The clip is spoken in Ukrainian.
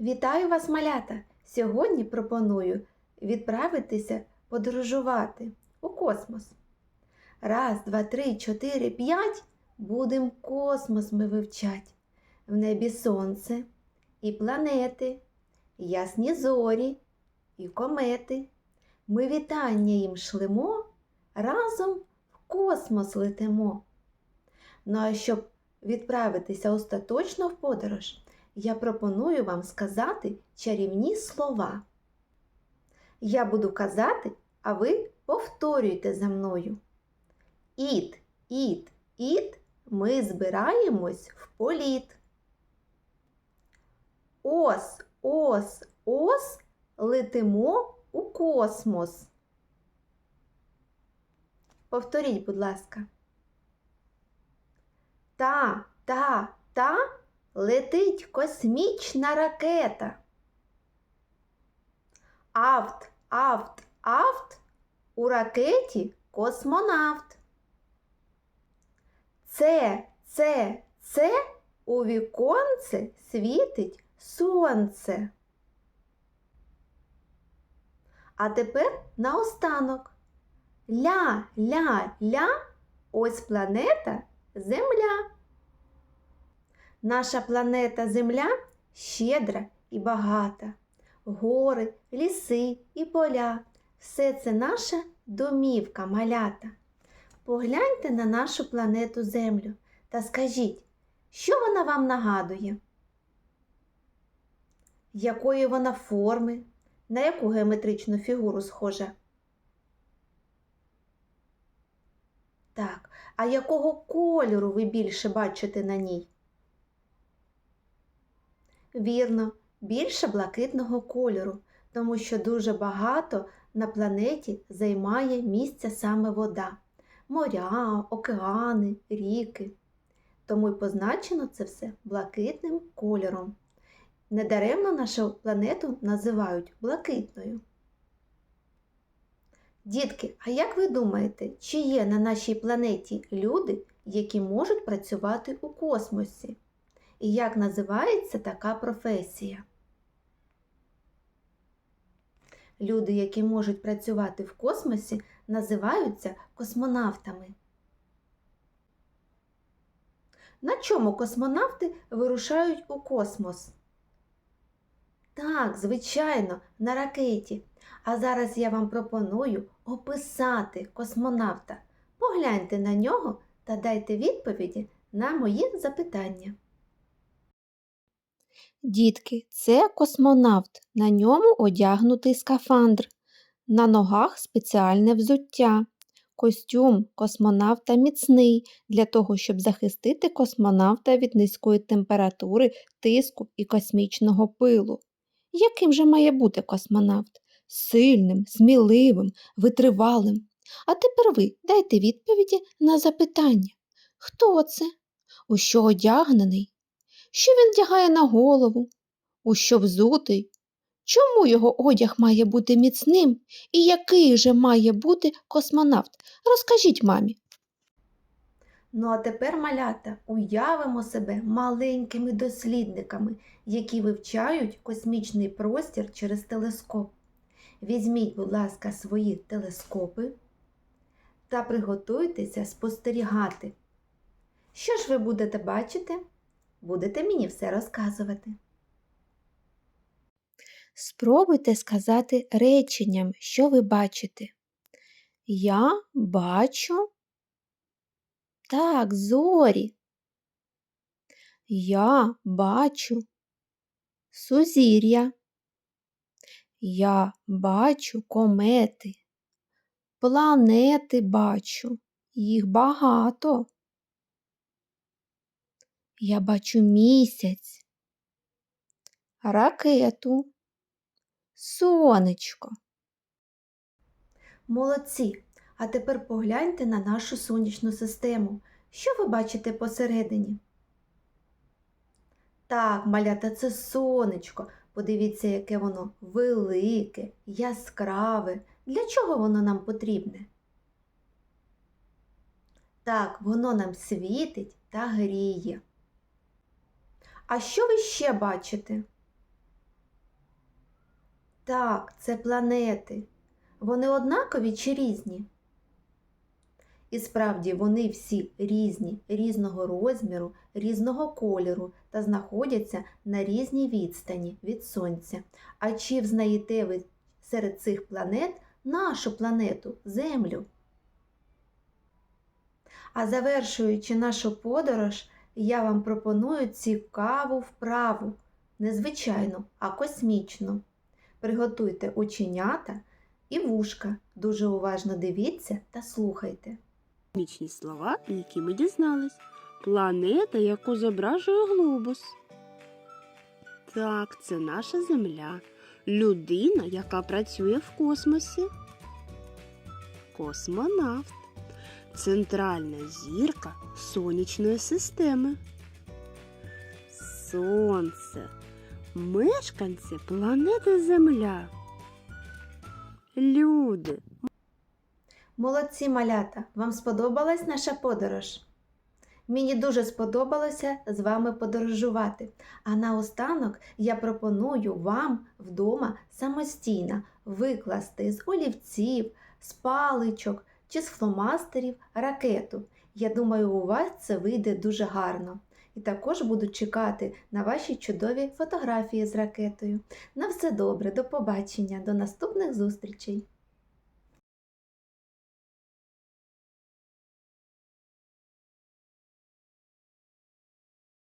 Вітаю вас, малята! Сьогодні пропоную відправитися подорожувати у космос. Раз, два, три, чотири, п'ять. Будем космос ми вивчать. В небі сонце і планети, ясні зорі і комети. Ми вітання їм шлемо, разом в космос летимо. Ну а щоб відправитися остаточно в подорож, я пропоную вам сказати чарівні слова. Я буду казати, а ви повторюйте за мною. Іт, іт, іт, ми збираємось в політ. Ос, ос, ос, летимо у космос. Повторіть, будь ласка. Та, та, та летить космічна ракета. Авт, авт, авт, у ракеті космонавт. Це, це, це у віконце світить сонце. А тепер наостанок. Ля, ля, ля, ось планета Земля. Наша планета Земля щедра і багата. Гори, ліси і поля. Все це наша домівка малята. Погляньте на нашу планету Землю та скажіть, що вона вам нагадує? Якої вона форми? На яку геометричну фігуру схожа? Так, а якого кольору ви більше бачите на ній? Вірно, більше блакитного кольору, тому що дуже багато на планеті займає місця саме вода. Моря, океани, ріки. Тому й позначено це все блакитним кольором. Недаремно нашу планету називають блакитною. Дітки, а як ви думаєте, чи є на нашій планеті люди, які можуть працювати у космосі? І як називається така професія? Люди, які можуть працювати в космосі, називаються космонавтами. На чому космонавти вирушають у космос? Так, звичайно, на ракеті. А зараз я вам пропоную описати космонавта. Погляньте на нього та дайте відповіді на мої запитання. Дітки, це космонавт. На ньому одягнутий скафандр. На ногах спеціальне взуття. Костюм космонавта міцний для того, щоб захистити космонавта від низької температури, тиску і космічного пилу. Яким же має бути космонавт? Сильним, сміливим, витривалим. А тепер ви дайте відповіді на запитання. Хто це? У що одягнений? Що він вдягає на голову? У що взутий? Чому його одяг має бути міцним? І який же має бути космонавт? Розкажіть мамі. Ну, а тепер, малята, уявимо себе маленькими дослідниками, які вивчають космічний простір через телескоп. Візьміть, будь ласка, свої телескопи та приготуйтеся спостерігати. Що ж ви будете бачити? Будете мені все розказувати. Спробуйте сказати реченням, що ви бачите. Я бачу. Так, зорі. Я бачу сузір'я. Я бачу комети. Планети бачу. Їх багато. Я бачу місяць, ракету, сонечко. Молодці! А тепер погляньте на нашу сонячну систему. Що ви бачите посередині? Так, малята, це сонечко. Подивіться, яке воно велике, яскраве. Для чого воно нам потрібне? Так, воно нам світить та гріє. А що ви ще бачите? Так, це планети. Вони однакові чи різні? І справді вони всі різні, різного розміру, різного кольору та знаходяться на різній відстані від Сонця. А чи взнаєте ви серед цих планет нашу планету Землю? А завершуючи нашу подорож, я вам пропоную цікаву вправу, не звичайну, а космічну. Приготуйте оченята і вушка. Дуже уважно дивіться та слухайте. Космічні слова, які ми дізнались. Планета, яку зображує глобус. Так, це наша Земля. Людина, яка працює в космосі. Космонавт. Центральна зірка сонячної системи. Сонце. Мешканці планети Земля. Люди. Молодці малята, вам сподобалась наша подорож? Мені дуже сподобалося з вами подорожувати. А наостанок я пропоную вам вдома самостійно викласти з олівців, з паличок чи з фломастерів ракету. Я думаю, у вас це вийде дуже гарно. І також буду чекати на ваші чудові фотографії з ракетою. На все добре, до побачення, до наступних зустрічей!